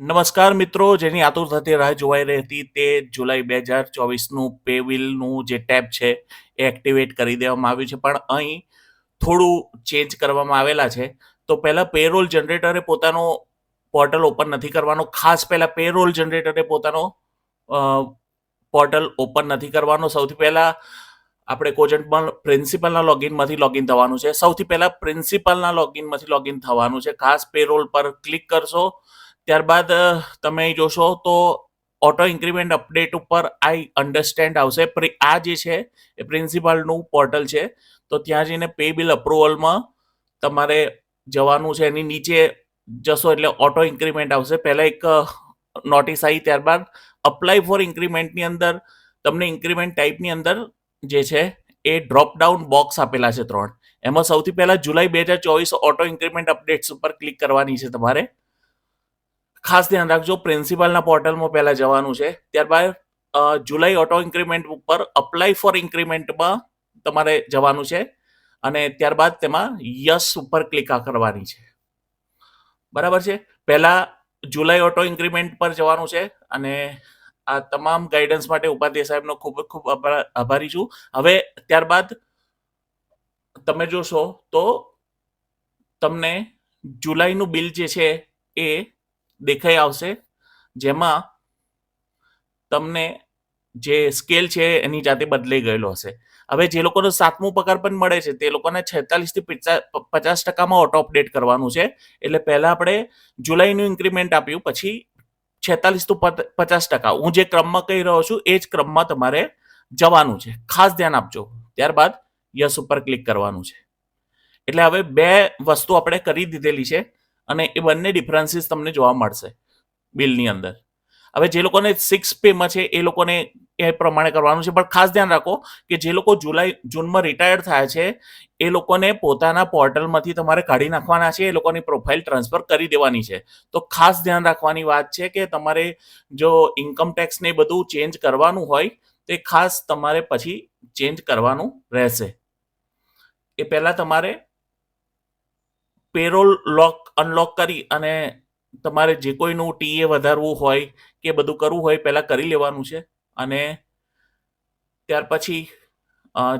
નમસ્કાર મિત્રો, જેની આતુર થતી રાહ જોવાઈ રહી હતી તે જુલાઈ બે હજાર ચોવીસનું પેવિલનું જે ટેબ છે એ એક્ટિવેટ કરી દેવામાં આવ્યું છે. પણ અહીં થોડું ચેન્જ કરવામાં આવેલા છે. તો પહેલાં પેરોલ જનરેટરે પોતાનો પોર્ટલ ઓપન નથી કરવાનો. ખાસ પહેલાં પેરોલ જનરેટરે પોતાનો પોર્ટલ ઓપન નથી કરવાનો. સૌથી પહેલાં આપણે કોજન્ટમાં પ્રિન્સિપલના લોગિનમાંથી લોગિન થવાનું છે. સૌથી પહેલાં પ્રિન્સિપલના લોગિનમાંથી લોગિન થવાનું છે. ખાસ પેરોલ પર ક્લિક કરશો ત્યારબાદ તમે જોશો તો ઓટો ઇન્ક્રીમેન્ટ અપડેટ ઉપર આઈ અન્ડરસ્ટેન્ડ આવશે. આ જે છે, એ પ્રિન્સિપાલનું પોર્ટલ છે. તો ત્યાં જઈને પે બિલ અપ્રુવલમાં તમારે જવાનું છે. એની નીચે જશો એટલે ઓટો ઇન્ક્રીમેન્ટ આવશે. પહેલાં એક નોટિસ આવી ત્યારબાદ અપ્લાય ફોર ઇન્ક્રીમેન્ટની અંદર તમને ઇન્ક્રીમેન્ટ ટાઈપની અંદર જે છે, એ ડ્રોપ ડાઉન બોક્સ આપેલા છે ત્રણ. એમાં સૌથી પહેલાં જુલાઈ બે હજાર ચોવીસ ઓટો ઇન્ક્રીમેન્ટ અપડેટ્સ ઉપર ક્લિક કરવાની છે તમારે. ખાસ ધ્યાન રાખજો પ્રિન્સિપાલના પોર્ટલમાં પહેલા જવાનું છે. ત્યારબાદ જુલાઈ ઓટો ઇન્ક્રીમેન્ટ ઉપર અપ્લાય ફોર ઇન્ક્રીમેન્ટમાં તમારે જવાનું છે. અને ત્યારબાદ તેમાં યસ ઉપર ક્લિક કરવાની છે. બરાબર છે? પહેલા જુલાઈ ઓટો ઇન્ક્રીમેન્ટ પર જવાનું છે અને આ તમામ ગાઈડન્સ માટે ઉપાધ્યાય સાહેબનો ખૂબ ખૂબ આભાર- છું. હવે ત્યારબાદ તમે જોશો તો તમને જુલાઈનું બિલ જે છે એ દેખાઈ આવશે. જેમાં તમને જે સ્કેલ છે એની જાતે બદલાઈ ગયેલો હશે. હવે જે લોકોનો સાતમું પગાર પણ મળે છે, તે લોકોને છેતાલીસથી પચાસ ટકામાં ઓટો અપડેટ કરવાનું છે. એટલે પહેલા આપણે જુલાઈનું ઇન્ક્રીમેન્ટ આપ્યું, પછી છેતાલીસ તો પચાસ ટકા. હું જે ક્રમમાં કહી રહ્યો છું, એ જ ક્રમમાં તમારે જવાનું છે. ખાસ ધ્યાન આપજો. ત્યારબાદ યસ ઉપર ક્લિક કરવાનું છે. એટલે હવે બે વસ્તુ આપણે કરી દીધેલી છે. અને એ બંને ડિફરન્સીસ તમને જોવા મળશે બિલની અંદર. હવે જે લોકોને સિક્સ પેમાં છે, એ લોકોને એ પ્રમાણે કરવાનું છે. પણ ખાસ ધ્યાન રાખો કે જે લોકો જુલાઈ, જૂનમાં રિટાયર્ડ થયા છે, એ લોકોને પોતાના પોર્ટલમાંથી તમારે કાઢી નાખવાના છે, એ લોકોની પ્રોફાઇલ ટ્રાન્સફર કરી દેવાની છે. તો ખાસ ધ્યાન રાખવાની વાત છે કે તમારે જો ઇન્કમ ટેક્સ ને એ બધું ચેન્જ કરવાનું હોય, તે ખાસ તમારે પછી ચેન્જ કરવાનું રહેશે. એ પહેલાં તમારે પેરોલ લોક, અનલોક કરી અને તમારે જે કોઈનું ટીએ વધારવું હોય કે બધું કરવું હોય પહેલાં કરી લેવાનું છે. અને ત્યાર પછી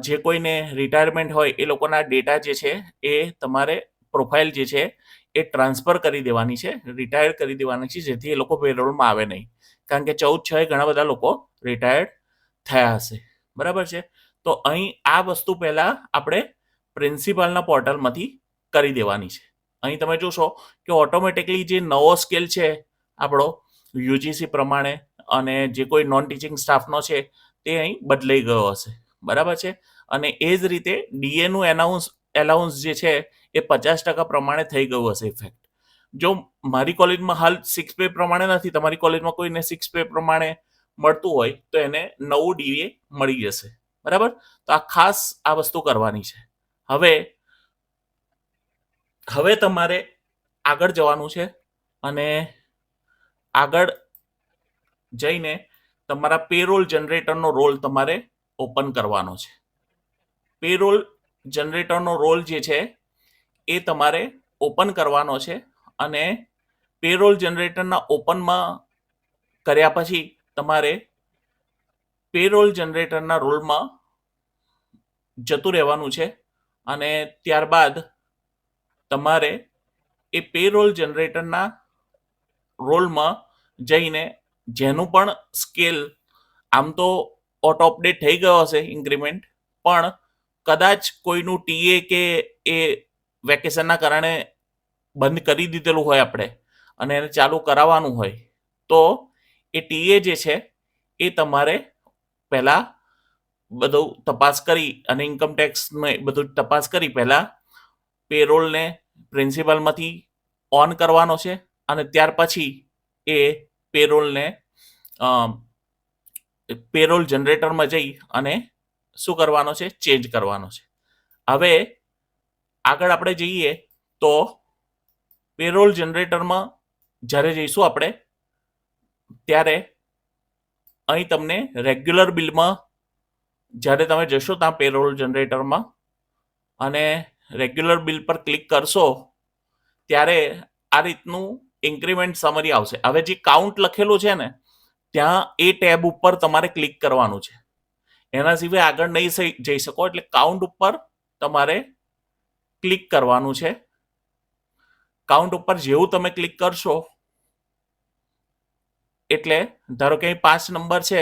જે કોઈને રિટાયરમેન્ટ હોય એ લોકોના ડેટા જે છે એ તમારે પ્રોફાઇલ જે છે એ ટ્રાન્સફર કરી દેવાની છે રિટાયર કરી દેવાની છે, જેથી એ લોકો પેરોલમાં આવે નહીં. કારણ કે ચૌદ, છ ઘણા બધા લોકો રિટાયર્ડ થયા હશે. બરાબર છે? તો અહીં આ વસ્તુ પહેલાં આપણે પ્રિન્સિપાલના પોર્ટલમાંથી કરી દેવાની છે. અહીં તમે જોશો કે ઓટોમેટિકલી જે નવો સ્કેલ છે, આપણો યુજીસી પ્રમાણે અને જે કોઈ નોન ટીચિંગ સ્ટાફનો છે, તે અહીં બદલાઈ ગયો હશે. બરાબર છે? અને એ જ રીતે ડીએનું એનાઉન્સ એલાઉન્સ જે છે, એ પચાસ ટકા પ્રમાણે થઈ ગયું હશે ઇફેક્ટ જો મારી કોલેજમાં હાલ સિક્સ પે પ્રમાણે નથી, તમારી કોલેજમાં કોઈને સિક્સ પે પ્રમાણે મળતું હોય, તો એને નવું ડીએ મળી જશે. બરાબર? તો આ ખાસ આ વસ્તુ કરવાની છે. હવે હવે તમારે આગળ જવાનું છે અને આગળ જઈને તમારા પેરોલ જનરેટરનો રોલ તમારે ઓપન કરવાનો છે. પેરોલ જનરેટરનો રોલ જે છે એ તમારે ઓપન કરવાનો છે અને પેરોલ જનરેટરના ઓપનમાં કર્યા પછી તમારે પેરોલ જનરેટરના રોલમાં જતું રહેવાનું છે અને ત્યારબાદ તમારે એ પેરોલ જનરેટરના રોલમાં જઈને જેનું પણ સ્કેલ આમ તો ઓટો અપડેટ થઈ ગયો હશે ઇન્ક્રીમેન્ટ પણ કદાચ કોઈનું ટીએ કે એ વેકેશનના કારણે બંધ કરી દીધેલું હોય આપણે અને એને ચાલુ કરાવવાનું હોય, તો એ ટીએ જે છે એ તમારે પહેલાં બધું તપાસ કરી અને ઇન્કમટેક્સને બધું તપાસ કરી પહેલાં પેરોલને પ્રિન્સિપલમાંથી ઓન કરવાનો છે અને ત્યાર પછી એ પેરોલને પેરોલ જનરેટરમાં જઈ અને શું કરવાનો છે? ચેન્જ કરવાનો છે. હવે આગળ આપણે જઈએ તો પેરોલ જનરેટરમાં જ્યારે જઈશું આપણે, ત્યારે અહીં તમને રેગ્યુલર બિલમાં જ્યારે તમે જશો ત્યાં પેરોલ જનરેટરમાં અને રેગ્યુલર બિલ પર ક્લિક કરશો, ત્યારે આ રીતનું ઇન્ક્રીમેન્ટ સમરી આવશે. હવે જે કાઉન્ટ લખેલું છે ને, ત્યાં એ ટેબ ઉપર તમારે ક્લિક કરવાનું છે. એના સિવાય આગળ નહીં જઈ શકો, એટલે કાઉન્ટ ઉપર તમારે ક્લિક કરવાનું છે. કાઉન્ટ ઉપર જેવું તમે ક્લિક કરશો, એટલે ધારો કે અહીં પાંચ નંબર છે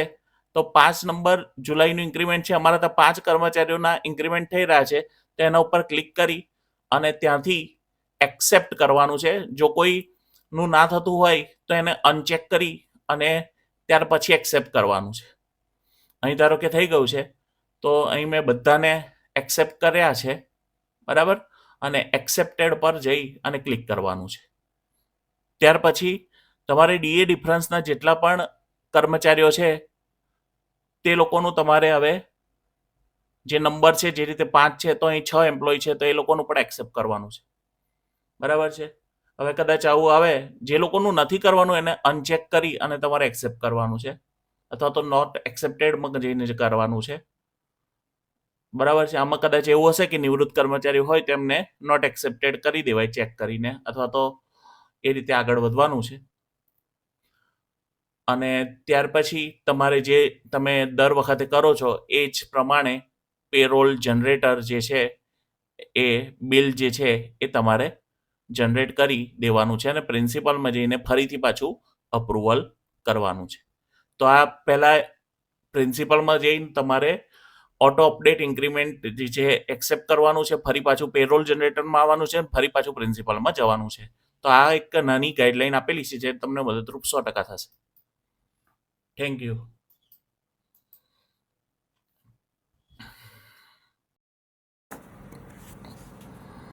તો પાંચ નંબર જુલાઈનું ઇન્ક્રીમેન્ટ છે. અમારા ત્યાં પાંચ કર્મચારીઓના ઇન્ક્રીમેન્ટ થઈ રહ્યા છે. તો એના ઉપર ક્લિક કરી અને ત્યાંથી એક્સેપ્ટ કરવાનું છે. જો કોઈનું ના થતું હોય તો એને અનચેક કરી અને ત્યાર પછી એક્સેપ્ટ કરવાનું છે. અહીં ધારો કે થઈ ગયું છે. તો અહીં મેં બધાને એક્સેપ્ટ કર્યા છે. બરાબર? અને એક્સેપ્ટેડ પર જઈ અને ક્લિક કરવાનું છે. ત્યાર પછી તમારે ડીએ ડિફરન્સના જેટલા પણ કર્મચારીઓ છે તે લોકોનું તમારે હવે જે નંબર છે, જે રીતે પાંચ છે, તો અહીં છ એમ્પ્લોય છે, તો એ લોકોનું પણ એક્સેપ્ટ કરવાનું છે. બરાબર છે? હવે કદાચ આવું આવે, જે લોકોનું નથી કરવાનું એને અનચેક કરી અને તમારે એક્સેપ્ટ કરવાનું છે. અથવા તો નોટ એક્સેપ્ટેડમાં જઈને કરવાનું છે. બરાબર છે? આમાં કદાચ એવું હશે કે નિવૃત્ત કર્મચારી હોય તેમને નોટ એક્સેપ્ટેડ કરી દેવાય ચેક કરીને, અથવા તો એ રીતે આગળ વધવાનું છે. અને ત્યાર પછી તમારે જે તમે દર વખતે કરો છો, એ જ પ્રમાણે પેરોલ જનરેટર જે છે, એ બિલ જે છે, એ તમારે જનરેટ કરી દેવાનું છે અને પ્રિન્સિપલમાં જઈને ફરીથી પાછું અપ્રુવલ કરવાનું છે. તો આ પહેલાં પ્રિન્સિપલમાં જઈને તમારે ઓટો અપડેટ ઇન્ક્રીમેન્ટ જે એક્સેપ્ટ કરવાનું છે, ફરી પાછું પેરોલ જનરેટરમાં આવવાનું છે ફરી પાછું પ્રિન્સિપલમાં જવાનું છે. તો આ એક નાની ગાઈડલાઈન આપેલી છે, જે તમને મદદરૂપ સો ટકા થશે. Thank you.